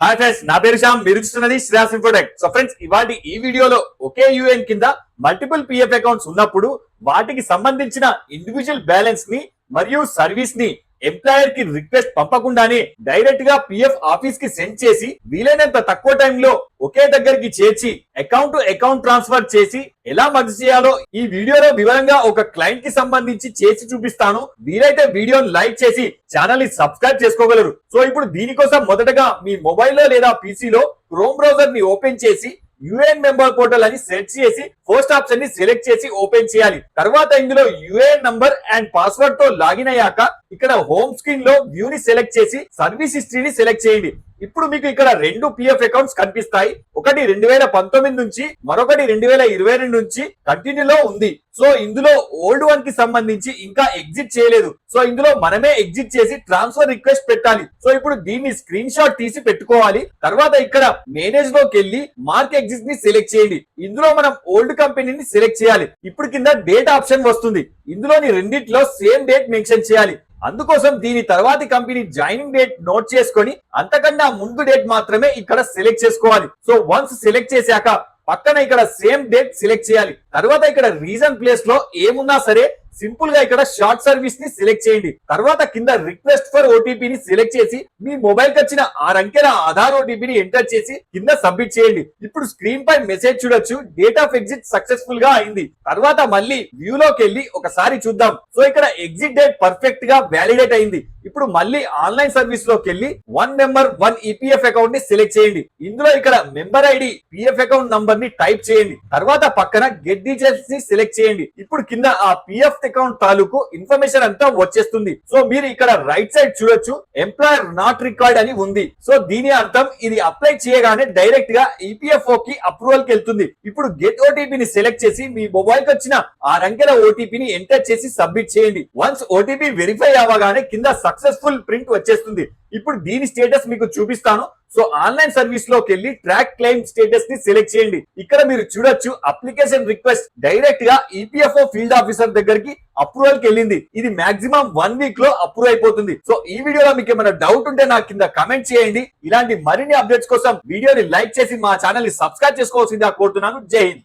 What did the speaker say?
Hi friends నా పేరు శ్యామ్ మీరు చూస్తున్నది శ్రీరాస్ ఇన్ఫోటెక్ సో ఫ్రెండ్స్ ఇవాటి ఈ వీడియోలో ఒకే యూఎన్ కింద మల్టిపుల్ పిఎఫ్ అకౌంట్స్ ఉన్నప్పుడు వాటికి సంబంధించిన ఇండివిజువల్ బ్యాలెన్స్ని మరియు సర్వీస్ని ఎంప్లాయర్కి రిక్వెస్ట్ పంపకుండానే డైరెక్ట్గా పిఎఫ్ ఆఫీస్కి సెండ్ చేసి వీలైనంత తక్కువ టైంలో ఒకే దగ్గరికి చేర్చి అకౌంట్ టు అకౌంట్ ట్రాన్స్ఫర్ చేసి ఎలా మర్జ్ చేయాలో ఈ వీడియోలో వివరంగా ఒక క్లయింట్కి సంబంధించి చేసి చూపిస్తాను. వీలైతే వీడియోని లైక్ చేసి ఛానల్ని సబ్స్క్రైబ్ చేసుకోగలరు. సో ఇప్పుడు దీనికోసం మొదటగా మీ మొబైల్లో లేదా పీసీలో క్రోమ్ బ్రౌజర్ని ఓపెన్ చేసి యుఎన్ మెంబర్ పోర్టల్ అని సెర్చ్ చేసి ఫస్ట్ ఆప్షన్ని సెలెక్ట్ చేసి ఓపెన్ చేయాలి. తర్వాత ఇందులో యుఏఎన్ నంబర్ అండ్ పాస్వర్డ్తో లాగిన్ అయ్యాక ఇక్కడ హోమ్ స్క్రీన్లో వ్యూ ని సెలెక్ట్ చేసి సర్వీస్ హిస్టరీని సెలెక్ట్ చేయండి. ఇప్పుడు మీకు ఇక్కడ రెండు పిఎఫ్ అకౌంట్స్ కనిపిస్తాయి. ఒకటి రెండు వేల పంతొమ్మిది నుంచి మరొకటి రెండు వేల ఇరవై రెండు నుంచి కంటిన్యూలో ఉంది. సో ఇందులో ఓల్డ్ వన్కి సంబంధించి ఇంకా ఎగ్జిట్ చేయలేదు. సో ఇందులో మనమే ఎగ్జిట్ చేసి ట్రాన్స్ఫర్ రిక్వెస్ట్ పెట్టాలి. సో ఇప్పుడు దీన్ని స్క్రీన్ షాట్ తీసి పెట్టుకోవాలి. తర్వాత ఇక్కడ మేనేజ్లోకి వెళ్ళి మార్క్ ఎగ్జిట్ని సెలెక్ట్ చేయండి. ఇందులో మనం ఓల్డ్ కంపెనీని సెలెక్ట్ చేయాలి. ఇప్పుడు కింద డేట్ ఆప్షన్ వస్తుంది. ఇందులోని రెండిట్లో సేమ్ డేట్ మెన్షన్ చేయాలి. అందుకోసం దీని తర్వాతి కంపెనీ జాయినింగ్ డేట్ నోట్ చేసుకొని అంతకన్నా ముందు డేట్ మాత్రమే ఇక్కడ సెలెక్ట్ చేసుకోవాలి. సో వన్స్ సెలెక్ట్ చేశాక పక్కన ఇక్కడ సేమ్ డేట్ సెలెక్ట్ చేయాలి. తర్వాత ఇక్కడ రీజన్ ప్లేస్లో ఏమున్నా సరే సింపుల్గా ఇక్కడ షార్ట్ సర్వీస్ని సెలెక్ట్ చేయండి. తర్వాత కింద రిక్వెస్ట్ ఫర్ ఓటీపీ ని సెలెక్ట్ చేసి మీ మొబైల్కి వచ్చిన ఆరు అంకెల ఆధార్ ఓటీపీని ఎంటర్ చేసి కింద సబ్మిట్ చేయండి. ఇప్పుడు స్క్రీన్ పై మెసేజ్ చూడొచ్చు. డేట్ ఆఫ్ ఎగ్జిట్ సక్సెస్ఫుల్గా అయింది. తర్వాత మళ్ళీ వ్యూ లోకి వెళ్ళి ఒకసారి చూద్దాం. సో ఇక్కడ ఎగ్జిట్ డేట్ పర్ఫెక్ట్గా వ్యాలిడేట్ అయింది. ఇప్పుడు మళ్ళీ ఆన్లైన్ సర్వీస్లోకి వెళ్ళి వన్ మెంబర్ వన్ ఈపీఎఫ్ అకౌంట్ని సెలెక్ట్ చేయండి. ఇందులో ఇక్కడ మెంబర్ ఐడి పిఎఫ్ అకౌంట్ నంబర్ని టైప్ చేయండి. తర్వాత పక్కన గెట్ డీటెయిల్స్ని సెలెక్ట్ చేయండి. ఇప్పుడు కింద ఆ పిఎఫ్ అకౌంట్ తాలూకు ఇన్ఫర్మేషన్ అంతా వచ్చేస్తుంది. సో మీరు ఇక్కడ రైట్ సైడ్ చూడొచ్చు. ఎంప్లాయర్ నాట్ రికార్డ్ అని ఉంది. సో దీని అర్థం ఇది అప్లై చేయగానే డైరెక్ట్గా ఈపీఎఫ్ఓ కి అప్రూవల్కి వెళ్తుంది. ఇప్పుడు గెట్ ఓటీపీని సెలెక్ట్ చేసి మీ మొబైల్కి వచ్చిన ఆ రంకెల ఓటీపీని ఎంటర్ చేసి సబ్మిట్ చేయండి. వన్స్ ఓటీపీ వెరిఫై అవ్వగానే కింద సక్సెస్ఫుల్ ప్రింట్ వచ్చేస్తుంది. ఇప్పుడు దీని స్టేటస్ మీకు చూపిస్తాను. సో ఆన్లైన్ సర్వీస్లోకి వెళ్ళి ట్రాక్ క్లెయిమ్ స్టేటస్ని సెలెక్ట్ చేయండి. ఇక్కడ మీరు చూడొచ్చు అప్లికేషన్ రిక్వెస్ట్ డైరెక్ట్గా ఈపీఎఫ్ఓ ఫీల్డ్ ఆఫీసర్ దగ్గరికి అప్రూవల్కి వెళ్ళింది. ఇది మాక్సిమం వన్ వీక్లో అప్రూవ్ అయిపోతుంది. సో ఈ వీడియోలో మీకు ఏమైనా డౌట్ ఉంటే నాకు కింద కమెంట్ చేయండి. ఇలాంటి మరిన్ని అప్డేట్స్ కోసం వీడియోని లైక్ చేసి మా ఛానల్ని సబ్స్క్రైబ్ చేసుకోవాల్సిందిగా కోరుతున్నాను. జై హింద్.